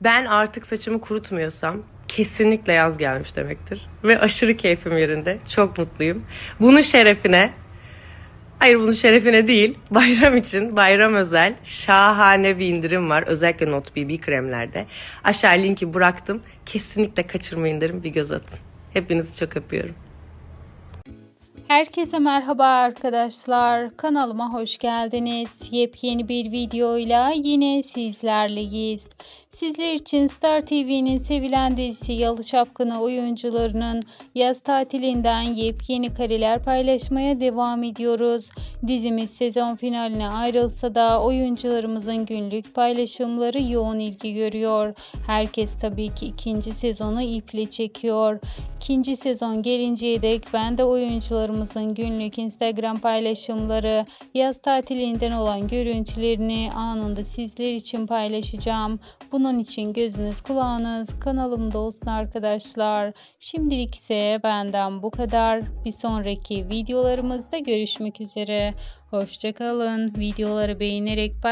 Ben artık saçımı kurutmuyorsam kesinlikle yaz gelmiş demektir. Ve aşırı keyfim yerinde. Çok mutluyum. Bunun şerefine Hayır bunun şerefine değil. Bayram için bayram özel şahane bir indirim var. Özellikle Not BB kremlerde. Aşağı linki bıraktım. Kesinlikle kaçırmayın derim bir göz atın. Hepinizi çok öpüyorum. Herkese merhaba arkadaşlar. Kanalıma hoş geldiniz. Yepyeni bir videoyla yine sizlerleyiz. Sizler için Star TV'nin sevilen dizisi Yalı Çapkını oyuncularının yaz tatilinden yepyeni kareler paylaşmaya devam ediyoruz. Dizimiz sezon finaline ayrılsa da oyuncularımızın günlük paylaşımları yoğun ilgi görüyor. Herkes tabii ki ikinci sezonu iple çekiyor. İkinci sezon gelinceye dek ben de oyuncularımızın günlük Instagram paylaşımları, yaz tatilinden olan görüntülerini anında sizler için paylaşacağım. Bunun için gözünüz kulağınız kanalımda olsun arkadaşlar. Şimdilik ise benden bu kadar. Bir sonraki videolarımızda görüşmek üzere. Hoşçakalın. Videoları beğenerek.